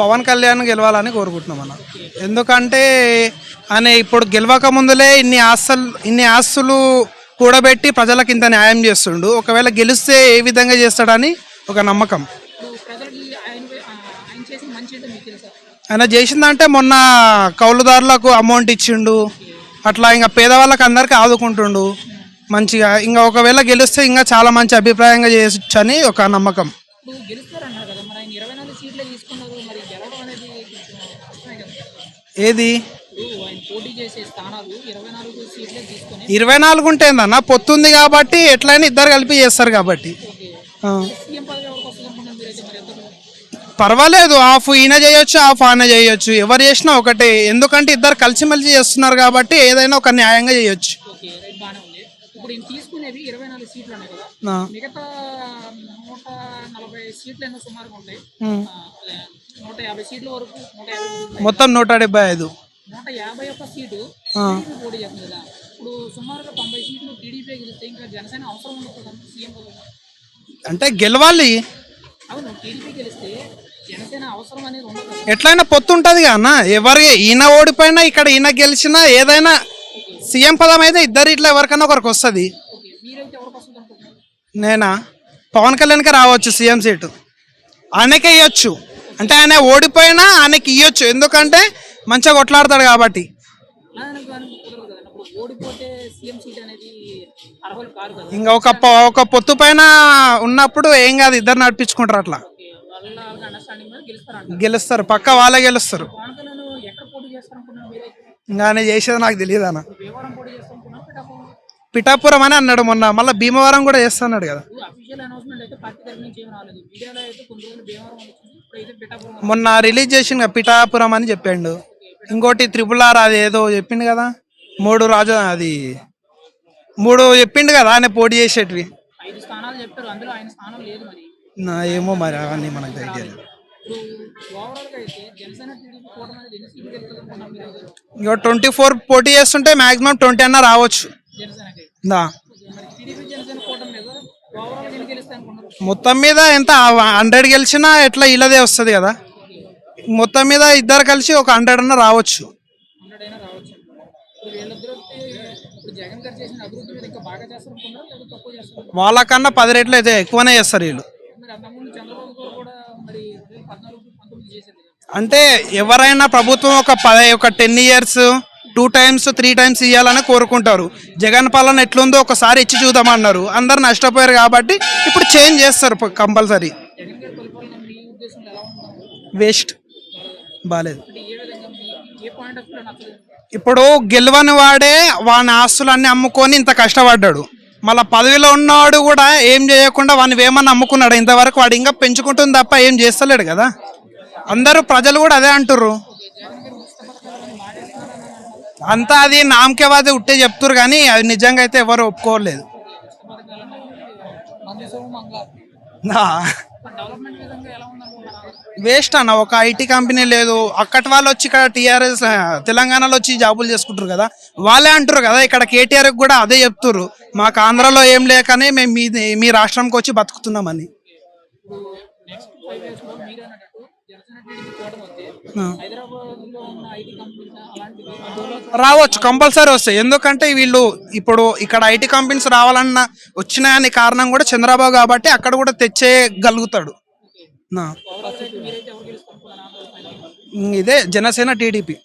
పవన్ కళ్యాణ్ గెలవాలని కోరుకుంటున్నాం అన్న. ఎందుకంటే ఆయన ఇప్పుడు గెలవక ముందులే ఇన్ని ఆస్తులు ఇన్ని ఆస్తులు కూడబెట్టి ప్రజలకు ఇంత న్యాయం చేస్తుండు. ఒకవేళ గెలిస్తే ఏ విధంగా చేస్తాడని ఒక నమ్మకం. ఆయన చేసిందంటే మొన్న కౌలుదారులకు అమౌంట్ ఇచ్చిండు. అట్లా ఇంకా పేదవాళ్ళకి అందరికీ ఆదుకుంటుండు. మంచిగా. ఇంకా ఒకవేళ గెలిస్తే ఇంకా చాలా మంచి అభిప్రాయంగా చేయొచ్చు అని ఒక నమ్మకం ఇప్పుడు గెలుస్తారన్నారు కదా మరి ఆయన ఇరవై నాలుగు సీట్లే తీసుకున్నారు. మరి గెలవడం అనేది కొంచెం కష్టమే కదా ఏది ఇరవై నాలుగు నాలుగు ఉంటేందన్న పొత్తుంది కాబట్టి ఎట్లయినా ఇద్దరు కలిపి చేస్తారు కాబట్టి. పర్వాలేదు. హాఫ్ ఈయన చేయొచ్చు హాఫ్ ఆయన చేయొచ్చు. ఎవరు చేసినా ఒకటే. ఎందుకంటే ఇద్దరు కలిసిమెలిసి చేస్తున్నారు కాబట్టి ఏదైనా ఒక న్యాయంగా చేయొచ్చు. ఇప్పుడు ఈయన తీసుకునేవి ఇరవై నాలుగు సీట్లు ఉన్నాయి కదా. మిగతా నూట నలభై సీట్లు ఎన్నో సుమారుగా ఉంటాయి. నూట యాభై సీట్ల వరకు నూట యాభై. మొత్తం నూట డెబ్బై ఐదు. నూట యాభై ఒక్క సీటు పోటీ చేస్తుంది కదా. ఇప్పుడు సుమారుగా తొంభై సీట్లు టీడీపీ గెలిస్తే ఇంకా జనసేన అవసరం ఉండదు సీఎం అంటే గెలవాలి. అవును టీడీపీ గెలిస్తే ఎట్లయినా పొత్తు ఉంటుంది అన్న. ఎవరి ఈయన ఓడిపోయినా ఇక్కడ ఈయన గెలిచినా ఏదైనా సీఎం పదం అయితే ఇద్దరు ఇట్లా ఎవరికైనా ఒకరికి వస్తుంది. నేనా? పవన్ కళ్యాణ్కి రావచ్చు సీఎం సీటు. ఆయనకే ఇవ్వచ్చు అంటే ఆయన ఓడిపోయినా ఆయనకి ఇవ్వచ్చు ఎందుకంటే మంచిగా కొట్లాడతాడు కాబట్టి. ఇంకా ఒక ప- ఒక పొత్తు పైన ఉన్నప్పుడు ఏం కాదు ఇద్దరు నడిపించుకుంటారు అట్లా. గెలుస్తారు. పక్క వాళ్ళే గెలుస్తారు. ఇంకా ఆయన చేసేది నాకు తెలియదు అన్న భీమవరం పోటీ చేస్తారనుకున్నారు పిఠాపురం పిఠాపురం అని అన్నాడు మొన్న. మళ్ళీ భీమవరం కూడా చేస్తున్నాడు కదా. మొన్న రిలీజ్ చేసిన పిఠాపురం అని చెప్పిండు. ఇంకోటి త్రిపుల్ ఆర్ అది ఏదో చెప్పిండు కదా. మూడు రాజు అది మూడు చెప్పిండు కదా ఆయన పోటీ చేసేటివి. నా ఏమో మరి అవన్నీ మనకు తెలియదు. ఇక ట్వంటీ ఫోర్ పోటీ చేస్తుంటే మాక్సిమం ట్వంటీ అన్న రావచ్చు. మొత్తం మీద ఎంత హండ్రెడ్ గెలిచినా ఎట్లా ఇలాదే వస్తుంది కదా. మొత్తం మీద ఇద్దరు కలిసి ఒక హండ్రెడ్ అన్న రావచ్చు. వాళ్ళకన్నా పది రెట్లు అయితే ఎక్కువనే చేస్తారు వీళ్ళు. అంటే ఎవరైనా ప్రభుత్వం ఒక పది ఒక ten years two times three times ఇవ్వాలని కోరుకుంటారు. జగన్ పాలన ఎట్లుందో ఒకసారి ఇచ్చి చూద్దామన్నారు. అందరు నష్టపోయారు కాబట్టి ఇప్పుడు చేంజ్ చేస్తారు కంపల్సరీ. వేస్ట్. బాగాలేదు ఇప్పుడు గెలవని వాడే వాని ఆస్తులన్నీ అమ్ముకొని ఇంత కష్టపడ్డాడు. మళ్ళీ పదవిలో ఉన్నవాడు కూడా ఏం చేయకుండా వాడిని వేమని అమ్ముకున్నాడు ఇంతవరకు వాడు ఇంకా పెంచుకుంటుంది తప్ప ఏం చేస్తలేడు కదా. అందరూ ప్రజలు కూడా అదే అంటుర్రు. అంతా అది నామకేవాది ఉట్టే చెప్తురు కానీ అది నిజంగా అయితే ఎవరు ఒప్పుకోలేదు. నా వేస్ట్ అన్న ఒక ఐటీ కంపెనీ లేదు. అక్కటి వాళ్ళు వచ్చి ఇక్కడ టీఆర్ఎస్ తెలంగాణలో వచ్చి జాబులు చేసుకుంటారు కదా. వాళ్ళే అంటారు కదా ఇక్కడ కేటీఆర్ కూడా అదే చెప్తుర్రు. మాకు ఆంధ్రాలో ఏం లేకనే మేము మీ మీ రాష్ట్రంకి వచ్చి బతుకుతున్నామని. రావచ్చు కంపల్సరీ వస్తాయి. ఎందుకంటే వీళ్ళు ఇప్పుడు ఇక్కడ ఐటీ కంపెనీస్ రావాలన్న వచ్చినాయని కారణం కూడా చంద్రబాబు కాబట్టి అక్కడ కూడా తెచ్చేయగలుగుతాడు. ఇదే జనసేన టీడీపీ.